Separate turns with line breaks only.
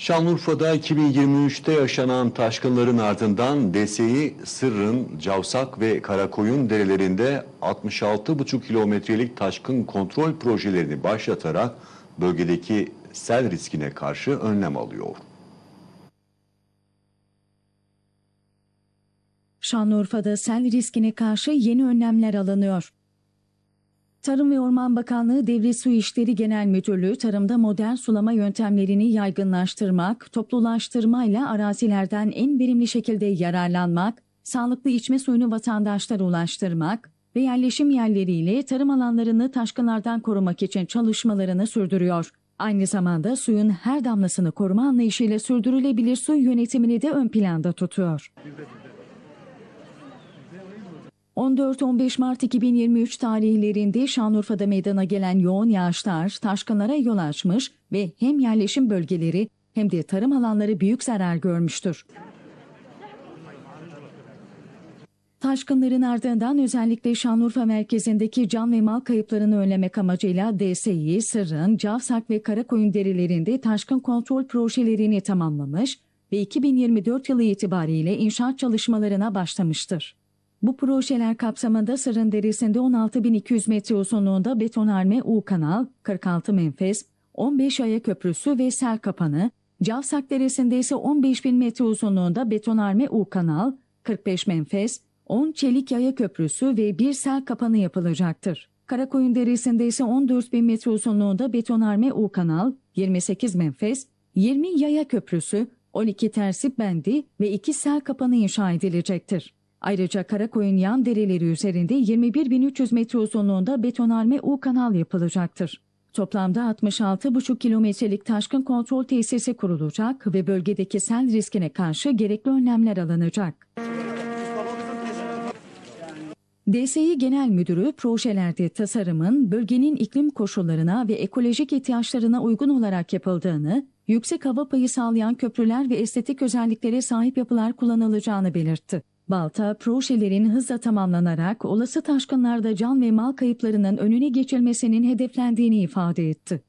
Şanlıurfa'da 2023'te yaşanan taşkınların ardından DSİ, Sırrın, Cavsak ve Karakoyun derelerinde 66,5 kilometrelik taşkın kontrol projelerini başlatarak bölgedeki sel riskine karşı önlem alıyor.
Şanlıurfa'da sel riskine karşı yeni önlemler alınıyor. Tarım ve Orman Bakanlığı Devlet Su İşleri Genel Müdürlüğü tarımda modern sulama yöntemlerini yaygınlaştırmak, toplulaştırmayla arazilerden en verimli şekilde yararlanmak, sağlıklı içme suyunu vatandaşlara ulaştırmak ve yerleşim yerleriyle tarım alanlarını taşkınlardan korumak için çalışmalarını sürdürüyor. Aynı zamanda suyun her damlasını koruma anlayışıyla sürdürülebilir su yönetimini de ön planda tutuyor. 14-15 Mart 2023 tarihlerinde Şanlıurfa'da meydana gelen yoğun yağışlar taşkınlara yol açmış ve hem yerleşim bölgeleri hem de tarım alanları büyük zarar görmüştür. Taşkınların ardından özellikle Şanlıurfa merkezindeki can ve mal kayıplarını önlemek amacıyla DSİ, Sırrın, Cavsak ve Karakoyun derilerinde taşkın kontrol projelerini tamamlamış ve 2024 yılı itibariyle inşaat çalışmalarına başlamıştır. Bu projeler kapsamında Sırrın Deresi'nde 16.200 metre uzunluğunda betonarme U kanal, 46 menfez, 15 yaya köprüsü ve sel kapanı, Cavsak Deresi'nde ise 15.000 metre uzunluğunda betonarme U kanal, 45 menfez, 10 çelik yaya köprüsü ve bir sel kapanı yapılacaktır. Karakoyun Deresi'nde ise 14.000 metre uzunluğunda betonarme U kanal, 28 menfez, 20 yaya köprüsü, 12 tersip bendi ve 2 sel kapanı inşa edilecektir. Ayrıca Karakoyun yan dereleri üzerinde 21.300 metre uzunluğunda betonarme U kanal yapılacaktır. Toplamda 66,5 kilometrelik taşkın kontrol tesisi kurulacak ve bölgedeki sel riskine karşı gerekli önlemler alınacak. DSİ Genel Müdürü projelerde tasarımın bölgenin iklim koşullarına ve ekolojik ihtiyaçlarına uygun olarak yapıldığını, yüksek hava payı sağlayan köprüler ve estetik özelliklere sahip yapılar kullanılacağını belirtti. Balta, projelerin hızla tamamlanarak olası taşkınlarda can ve mal kayıplarının önüne geçilmesinin hedeflendiğini ifade etti.